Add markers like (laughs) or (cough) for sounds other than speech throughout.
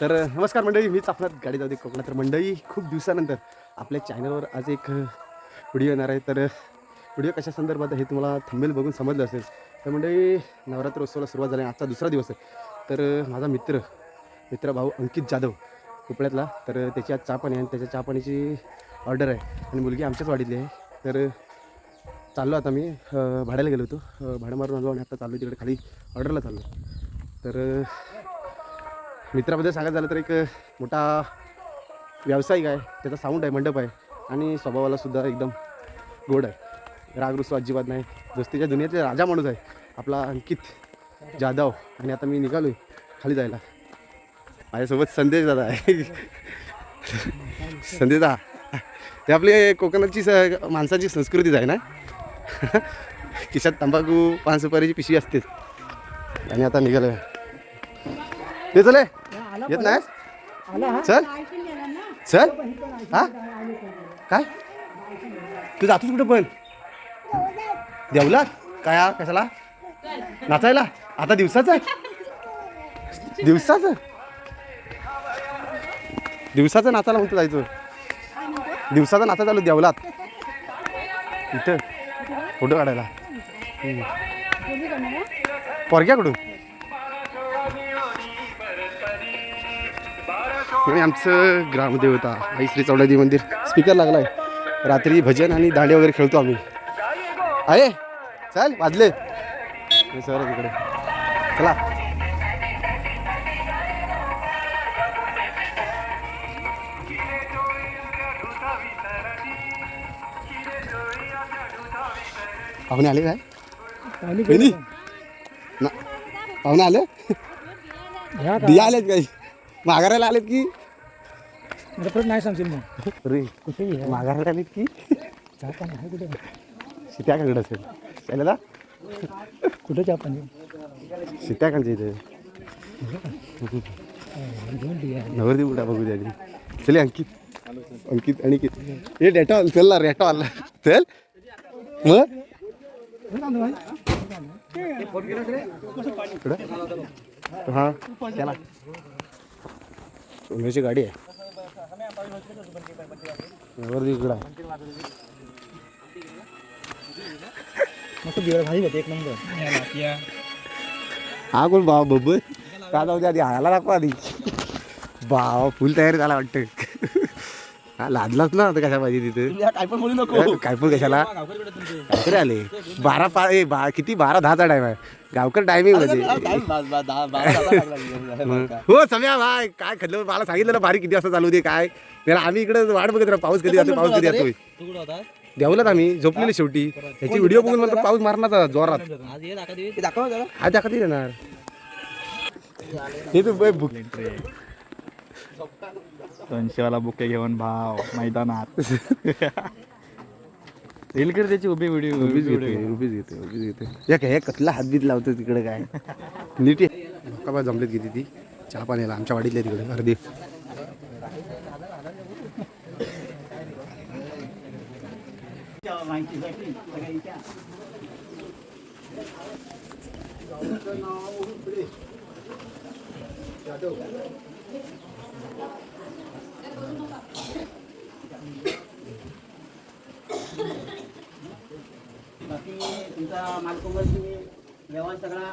तर नमस्कार मंडळी मीच आपल्या गाडी जाऊ दे कोकणात. तर मंडळी खूप दिवसानंतर आपल्या चॅनलवर आज एक व्हिडिओ येणार आहे. तर व्हिडिओ कशा संदर्भात हे तुम्हाला थंबेल बघून समजलं असेल. तर मंडळी नवरात्र उत्सवाला सुरुवात झाली आजचा दुसरा दिवस आहे. तर माझा मित्र मित्र भाऊ अंकित जाधव उपळ्यातला तर त्याची आज चापाणी आहे आणि त्याच्या चहा पाणीची ऑर्डर आहे. आणि मुलगी आमच्याच वाढीतली आहे. तर चाललो आता मी भाड्याला गेलो होतो. भाडं मारून आलो आणि आता चाललो तिकडे खाली ऑर्डरला चाललो तर मित्रामध्ये मित्राबद्दल सांगायचं झालं तर एक मोठा व्यावसायिक आहे. त्याचा साऊंड आहे मंडप आहे. आणि स्वभावाला सुद्धा एकदम गोड आहे. रागरुसू अजिबात नाही. दोस्तीच्या दुनियेतले राजा माणूस आहे. आपला अंकित जाधव. आणि आता मी निघालो आहे खाली जायला. माझ्यासोबत संदेश दादा आहे. (laughs) संदेश दा ते आपली कोकणाची स माणसाची संस्कृतीच आहे ना? (laughs) खिशात तंबाखू पान सुपारीची पिशवी असतेच. आणि आता निघालो ते चले. येत नाही चल. चल. हा? काय? तू जातोस कुठं पण देवला काय हा? कशाला? नाचायला? आता दिवसाचं? आहे दिवसाचं? दिवसाचं नाचायला म्हणतो जायचं. दिवसाचा नाचा चालू देवलात. इथं. फोटो काढायला. पोरग्याकडून आणि आमचं ग्रामदेवता आई श्री चौडादी मंदिर. स्पीकर लागलाय. रात्री भजन आणि दांडे वगैरे खेळतो आम्ही. आहे? चल वाजले. सर तिकडे चला. पाहुणे आले काय? ना. पाहुणे आले? आलेत काही माघारायला आलेत की? परत नाही सांगशील मग. अरे कुठे आहे? माघारायला आलेत की? चहा पाणी आहे कुठे? सीत्याकडे असेल. चालेला कुठे चहा पाणी सीत्याकांच्या इथे. घेऊन नवरदेव कुठं बघू द्या आधी. चले अंकित. अंकित आणि हे डेटॉल चल ना रेटॉल चल. मग? इकडं? हा. त्याला सोन्याची गाडी आहे. नवरदेव इकडं. आहे मस्त बिळ भाजी होते एक नंबर. हा कोण भाव बब्बल का जाऊ दे आधी हायला दाखवा आधी. भाव फुल तयारी झाला वाटतं. हा लादलाच ना आता कशा पाहिजे तिथं? काय पण बोलू नको. काय पण कशाला? काहीतरी आले. बारा पा ए बा किती? बारा दहाचा टाइम आहे. गावकर टायमिंगमध्ये. मग. हो. सम्या भाई काय खल्लं मला सांगितलं बारी किती वाजता चालू दे काय? त्याला आम्ही इकडे वाट बघत राहू पाऊस कधी जातो पाऊस कधी येतोय देवलात आम्ही झोपलेले शेवटी. त्याची व्हिडिओ बघून मला पाऊस मारणार जोरात. आज दाखवत येणार. हे तू बघ, बुक दोनशेवाला बुके घेऊन भाव मैदानात. रील कर त्याची उभी व्हिडिओ उभीच घेते उभीच घेते उभीच घेते या काय हे कसला हातबीत लावतो तिकडे काय? नीट आहे. का जमलेत किती ती चहा पाण्याला आमच्या वाडीतल्या तिकडे अर्धी बाकी तुमचा मालकोबरची व्यवहार सगळा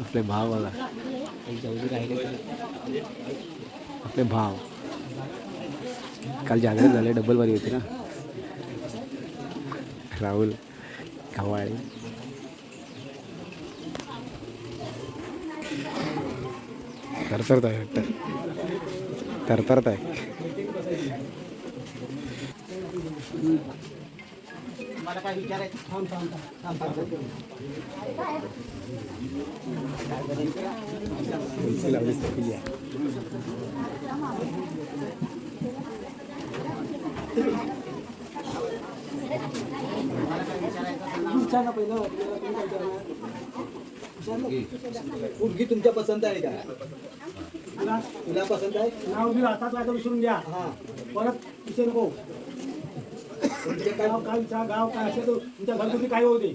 आपले भाव बघा. आपले भाव. काल जागरण झाले डबल होती ना. राहुल खवाळे तरतरत आहे वाटतं. तरतरत आहे. मला काय विचारायचं? थांब थांब थांब थांब थांब. मुलगी तुमच्या पसंत आहे का? तुला पसंत आहे? नाव बी हातात वाटं विसरून द्या हा. परत विसरू नको तुमचे काय गाव काय विचार गाव काय असेल तर तुमच्या घरगुती काय होते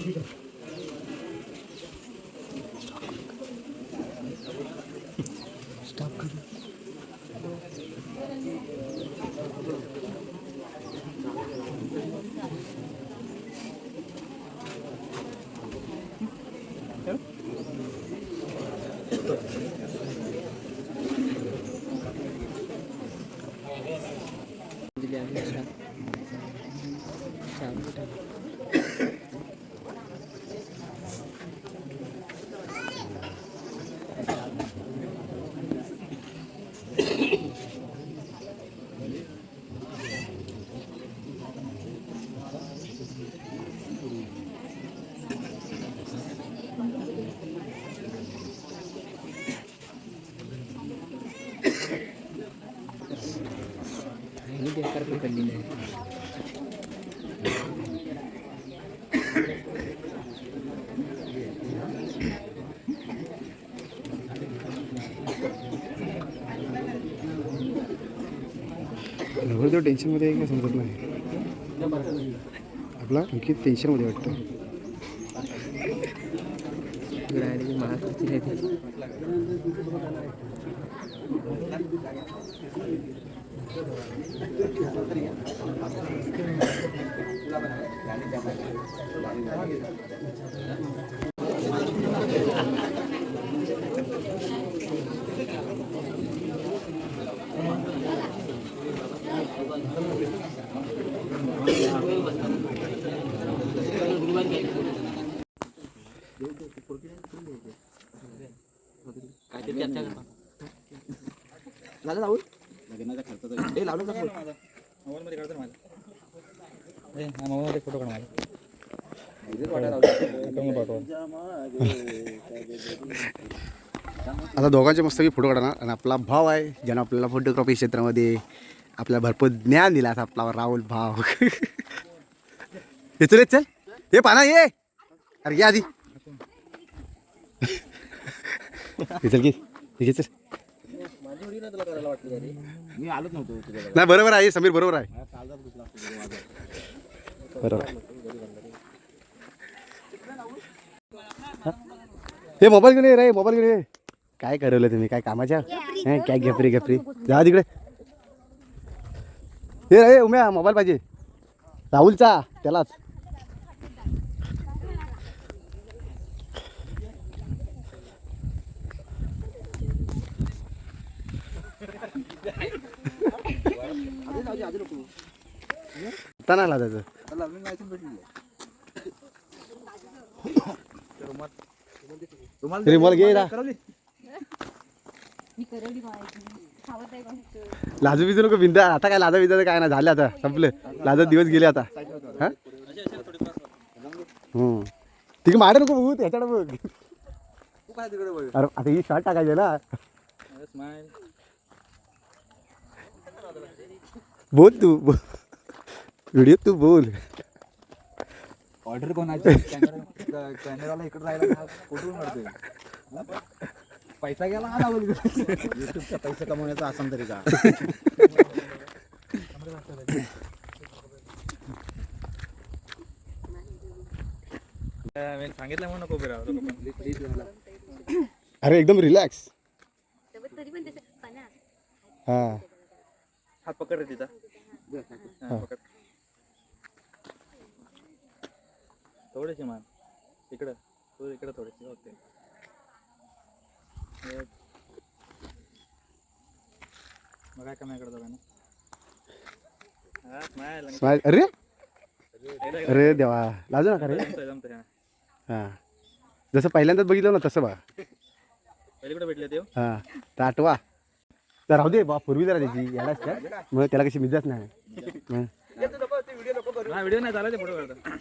下来る。घ्या टेन्शनमध्ये आहे का समजत नाही. आपला आणखी टेन्शनमध्ये वाटतं. झालं राहुल ए लावलं का फोन? मोबाईलमध्ये फोटो काढ आता दोघांचे मस्तपैकी फोटो काढणार आणि आपला भाव आहे ज्यानं आपल्याला फोटोग्राफी क्षेत्रामध्ये आपल्याला भरपूर ज्ञान दिला. आता आपला राहुल भाव. (laughs) हे चल चल. हे पाना ये अरे या आधी. हे की हे चल. नाही बरोबर आहे समीर बरोबर आहे. बरोबर. आहे. हे मोबाईल घेऊन ये रे मोबाईल घेऊन ये. काय करवलं तुम्ही? काय कामाच्या? काय घेपरी घेपरी? जा तिकडे. हे रे उम्या मोबाईल पाहिजे. राहुलचा त्यालाच. आता नाही लाजायचं रिमॉल घे लाजू बिजू नको बिंदा. आता काय लाजा बिंदा काय नाही झालं आता संपलं. लाजत दिवस गेले आता. हा? हम्म. तिकडे मारे नको बघू त्याच्याकडे बघ. अरे आता ही शॉर्ट टाकायचे ना. बोल तू व्हिडिओ तू बोल. ऑर्डर कोणाची? कॅमेराला इकडे जायला कुठून मिळते पैसा गेला हा युट्यूबचा पैसा कमवण्याचा असाल तरी का सांगितलं म्हणून नको अरे एकदम रिलॅक्स तरी पण त्याचं पणा. हां. हात पकड रे तिचा हा, पकड. थोडेसे मान. इकडं. तू इकडं थोडेसे. ओके. काय कमी इकडं दोघांना स्माईल. अरे? अरे देवा. लाजू नका रे? हा. जसं पहिल्यांदाच बघितलं ना तसं बा. पहिले कुठे भेटले देव हां. तर आठवा. तर राहू दे बा पूर्वी जरा त्याची यालाच काय मग त्याला कशी मिजत नाही. हं. हा व्हिडिओ नाही झाला ते फोटो काढता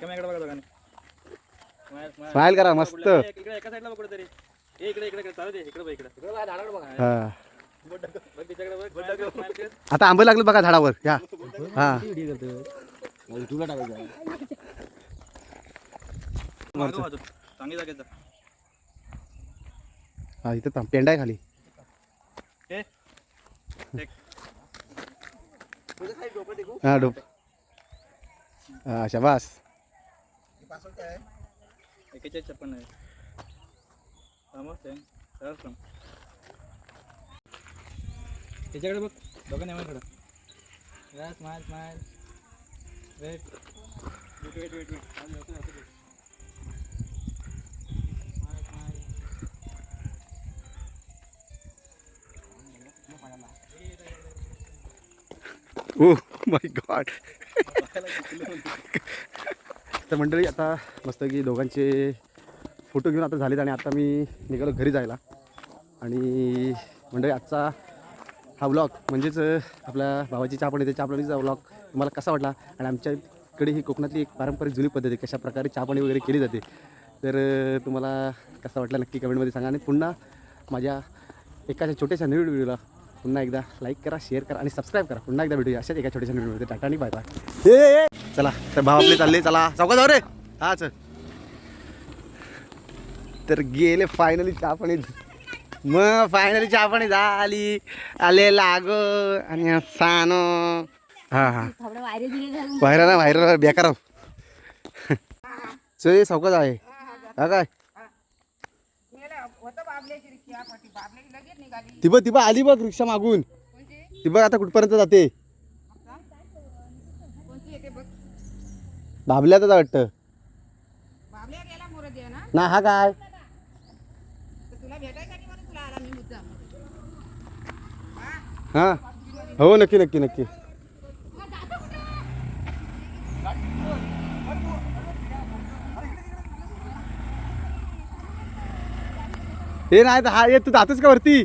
एकामेकडे बघा दोघांनी. स्माईल स्माईल स्माईल करा मस्त. इकडे एका साईडला बघ कुठेतरी. ए इकडे इकडे इकडे चालू दे इकडे बघ इकडे. हां. बघ तिच्याकडे बघ smile कर, smile कर. आता आंबे लागले बघा झाडावर या. हां. टाकायचं हां इथं थांब पेंडा आहे खाली. हां? डोप. हां शाबास एकेचाळीस छप्पन आहे थांबव, सेम. सरळ थांब. त्याच्याकडे बघ बघा नाही खडा smile smile wait wait wait wait wait Oh my god. तर मंडळी आता मस्त की दोघांचे फोटो घेऊन आता झालेत आणि आता मी निघालो घरी जायला. आणि मंडळी आजचा हा व्लॉग म्हणजेच आपल्या भावाची चहा पण येते चहा व्लॉग तुम्हाला कसा वाटला? आणि आमच्याकडे ही कोकणातली एक पारंपरिक जुनी पद्धत आहे कशा प्रकारे चहापाणी वगैरे केली जाते. तर तुम्हाला कसा वाटला नक्की कमेंटमध्ये सांगा. आणि पुन्हा माझ्या एका छोट्याशा नवीन व्हिडिओला पुन्हा एकदा लाईक करा शेअर करा आणि सबस्क्राईब करा. पुन्हा एकदा व्हिडिओ अशाच एका छोट्याशा व्हिडिओमध्ये. टाटा आणि बाय बाय चला तर भाव आपले चालले चला. चौका जाऊ रे. हा चल. तर गेले फायनली चहा मग फायनली चहा झाली. आले लाग आणि सानो हा हा. व्हायरल ना व्हायरल बेकार चल चौकाच आहे. हा काय? ती बघ ती बघ आली बघ रिक्षा मागून. ती बघ आता कुठपर्यंत जाते. बाबल्यातच वाटतं. ना? हा काय? हा? हो नक्की नक्की नक्की. हे नाही तर हा ये तू जातोस का वरती?